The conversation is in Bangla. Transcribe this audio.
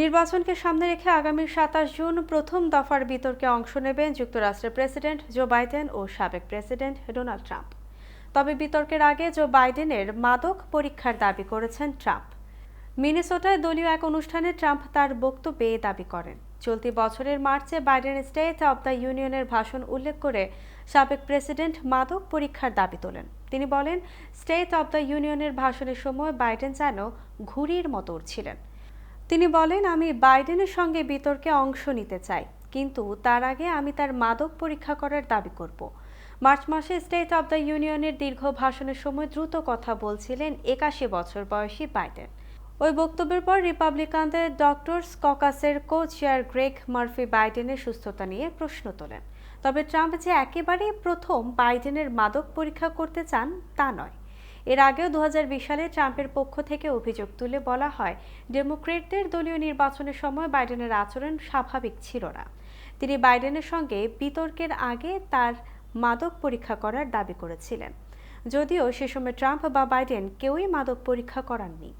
নির্বাচনকে সামনে রেখে আগামী সাতাশ জুন প্রথম দফার বিতর্কে অংশ নেবেন যুক্তরাষ্ট্রের প্রেসিডেন্ট জো বাইডেন ও সাবেক প্রেসিডেন্ট ডোনাল্ড ট্রাম্প। তবে বিতর্কের আগে জো বাইডেনের মাদক পরীক্ষার দাবি করেছেন ট্রাম্প। মিনেসোটায় দলীয় এক অনুষ্ঠানে ট্রাম্প তার বক্তব্যে দাবি করেন। চলতি বছরের মার্চে বাইডেন স্টেট অব দ্য ইউনিয়নের ভাষণ উল্লেখ করে সাবেক প্রেসিডেন্ট মাদক পরীক্ষার দাবি তোলেন। তিনি বলেন, স্টেট অব দ্য ইউনিয়নের ভাষণের সময় বাইডেন যেন ঘুড়ির মতো উড়ছিলেন তিনি বলেন, আমি বাইডেনের সঙ্গে বিতর্কে অংশ নিতে চাই, কিন্তু তার আগে আমি তার মাদক পরীক্ষা করার দাবি করব। মার্চ মাসে স্টেট অব দ্য ইউনিয়নের দীর্ঘ ভাষণের সময় দ্রুত কথা বলছিলেন একাশি বছর বয়সী বাইডেন। ওই বক্তব্যের পর রিপাবলিকানদের ডক্টরস ককাসের কো চেয়ার গ্রেগ মার্ফি বাইডেনের সুস্থতা নিয়ে প্রশ্ন তোলেন। তবে ট্রাম্প যে একেবারেই প্রথম বাইডেনের মাদক পরীক্ষা করতে চান তা নয়। এর আগেও দু হাজার বিশ সালে ট্রাম্পের পক্ষ থেকে অভিযোগ তুলে বলা হয়, ডেমোক্রেটদের দলীয় নির্বাচনের সময় বাইডেনের আচরণ স্বাভাবিক ছিল না। তিনি বাইডেনের সঙ্গে বিতর্কের আগে তার মাদক পরীক্ষা করার দাবি করেছিলেন। যদিও সে সময় ট্রাম্প বা বাইডেন কেউই মাদক পরীক্ষা করাননি।